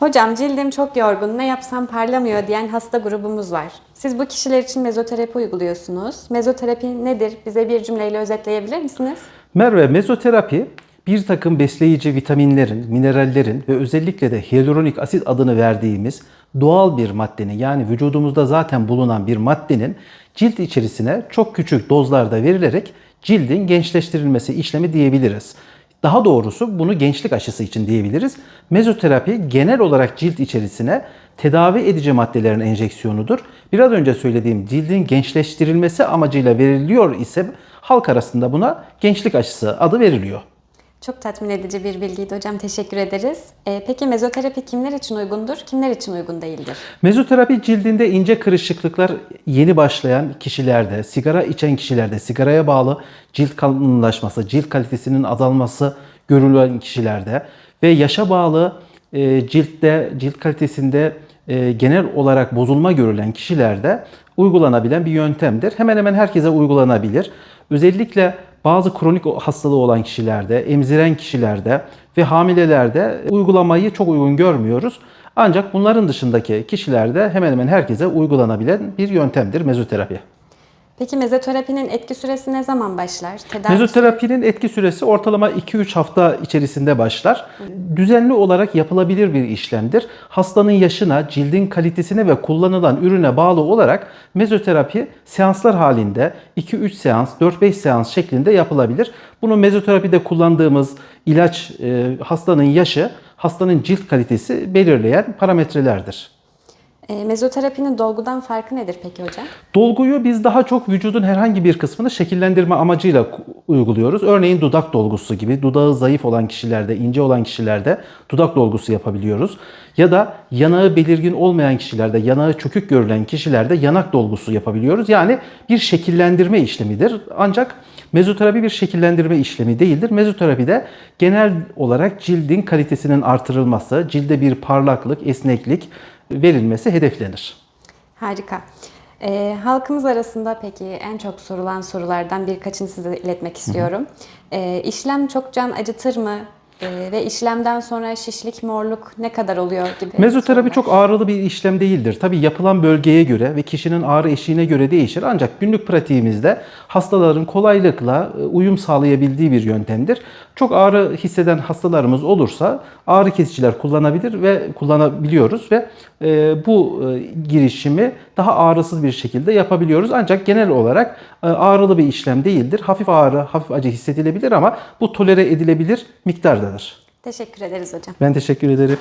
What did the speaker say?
Hocam cildim çok yorgun, ne yapsam parlamıyor diyen hasta grubumuz var. Siz bu kişiler için mezoterapi uyguluyorsunuz. Mezoterapi nedir? Bize bir cümleyle özetleyebilir misiniz? Merve, mezoterapi bir takım besleyici vitaminlerin, minerallerin ve özellikle de hyaluronik asit adını verdiğimiz doğal bir maddenin yani vücudumuzda zaten bulunan bir maddenin cilt içerisine çok küçük dozlarda verilerek cildin gençleştirilmesi işlemi diyebiliriz. Daha doğrusu bunu gençlik aşısı için diyebiliriz. Mezoterapi genel olarak cilt içerisine tedavi edici maddelerin enjeksiyonudur. Biraz önce söylediğim cildin gençleştirilmesi amacıyla veriliyor ise halk arasında buna gençlik aşısı adı veriliyor. Çok tatmin edici bir bilgiydi hocam. Teşekkür ederiz. Ee, peki mezoterapi kimler için uygundur, kimler için uygun değildir? Mezoterapi cildinde ince kırışıklıklar yeni başlayan kişilerde, sigara içen kişilerde, sigaraya bağlı cilt kalınlaşması, cilt kalitesinin azalması görülen kişilerde ve yaşa bağlı e, ciltte, cilt kalitesinde e, genel olarak bozulma görülen kişilerde uygulanabilen bir yöntemdir. Hemen hemen herkese uygulanabilir. Özellikle bazı kronik hastalığı olan kişilerde, emziren kişilerde ve hamilelerde uygulamayı çok uygun görmüyoruz. Ancak bunların dışındaki kişilerde hemen hemen herkese uygulanabilen bir yöntemdir mezoterapi. Peki mezoterapinin etki süresi ne zaman başlar? Tedavi Mezoterapinin etki süresi ortalama 2-3 hafta içerisinde başlar. Düzenli olarak yapılabilir bir işlemdir. Hastanın yaşına, cildin kalitesine ve kullanılan ürüne bağlı olarak mezoterapi seanslar halinde 2-3 seans, 4-5 seans şeklinde yapılabilir. Bunu mezoterapide kullandığımız ilaç e, hastanın yaşı, hastanın cilt kalitesi belirleyen parametrelerdir. E, mezoterapinin dolgudan farkı nedir peki hocam? Dolguyu biz daha çok vücudun herhangi bir kısmını şekillendirme amacıyla uyguluyoruz. Örneğin dudak dolgusu gibi dudağı zayıf olan kişilerde, ince olan kişilerde dudak dolgusu yapabiliyoruz. Ya da yanağı belirgin olmayan kişilerde, yanağı çökük görülen kişilerde yanak dolgusu yapabiliyoruz. Yani bir şekillendirme işlemidir. Ancak mezoterapi bir şekillendirme işlemi değildir. Mezoterapide genel olarak cildin kalitesinin artırılması, cilde bir parlaklık, esneklik verilmesi hedeflenir. Harika. E, halkımız arasında peki en çok sorulan sorulardan birkaçını size iletmek istiyorum. E, işlem çok can acıtır mı? E, ve işlemden sonra şişlik, morluk ne kadar oluyor gibi Mezoterapi çok ağrılı bir işlem değildir. Tabii yapılan bölgeye göre ve kişinin ağrı eşiğine göre değişir. Ancak günlük pratiğimizde hastaların kolaylıkla e, uyum sağlayabildiği bir yöntemdir. Çok ağrı hisseden hastalarımız olursa ağrı kesiciler kullanabilir ve kullanabiliyoruz ve e, bu e, girişimi daha ağrısız bir şekilde yapabiliyoruz. Ancak genel olarak e, ağrılı bir işlem değildir. Hafif ağrı, hafif acı hissedilebilir ama bu tolere edilebilir miktardadır. Teşekkür ederiz hocam. Ben teşekkür ederim.